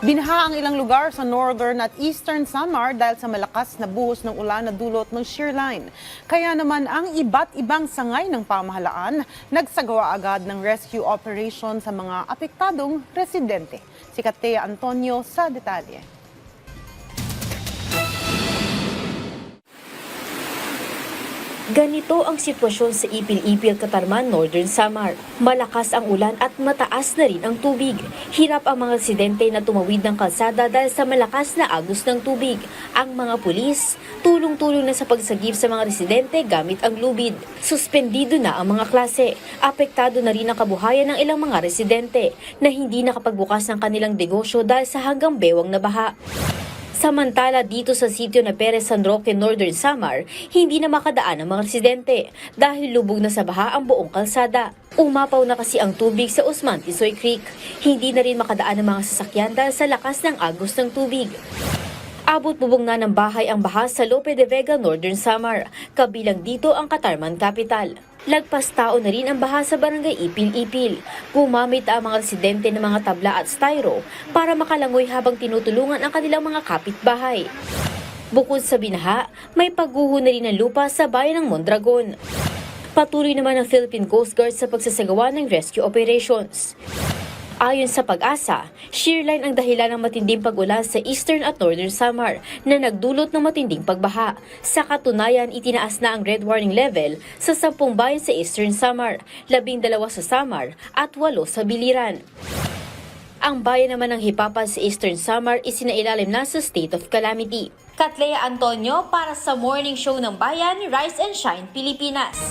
Binaha ang ilang lugar sa northern at eastern Samar dahil sa malakas na buhos ng ulan na dulot ng shear line. Kaya naman ang iba't ibang sangay ng pamahalaan nagsagawa agad ng rescue operation sa mga apektadong residente. Si Katea Antonio sa detalye. Ganito ang sitwasyon sa Ipil-Ipil, Katarman, Northern Samar. Malakas ang ulan at mataas na rin ang tubig. Hirap ang mga residente na tumawid ng kalsada dahil sa malakas na agos ng tubig. Ang mga pulis, tulong-tulong na sa pagsagip sa mga residente gamit ang lubid. Suspendido na ang mga klase. Apektado na rin ang kabuhayan ng ilang mga residente na hindi nakapagbukas ng kanilang negosyo dahil sa hanggang bewang na baha. Samantala dito sa sitio na Perez San Roque, Northern Samar, hindi na makadaan ang mga residente dahil lubog na sa baha ang buong kalsada. Umapaw na kasi ang tubig sa Usman Tisoy Creek. Hindi na rin makadaan ang mga sasakyan dahil sa lakas ng agos ng tubig. Abot bubong na ng bahay ang baha sa Lope de Vega, Northern Samar. Kabilang dito ang Katarman Capital. Lagpas tao na rin ang baha sa barangay Ipil-Ipil. Gumamit ang mga residente ng mga tabla at styro para makalangoy habang tinutulungan ang kanilang mga kapitbahay. Bukod sa binaha, may pagguho na rin ng lupa sa bayan ng Mondragon. Patuloy naman ang Philippine Coast Guard sa pagsasagawa ng rescue operations. Ayon sa pag-asa, shear line ang dahilan ng matinding pag-ulan sa eastern at northern Samar na nagdulot ng matinding pagbaha. Sa katunayan, itinaas na ang red warning level sa 10 bayan sa eastern Samar, 12 sa Samar at 8 sa Biliran. Ang bayan naman ng Hipapan sa Eastern Samar isinailalim na sa state of calamity. Katlea Antonio para sa Morning Show ng Bayan, Rise and Shine, Pilipinas.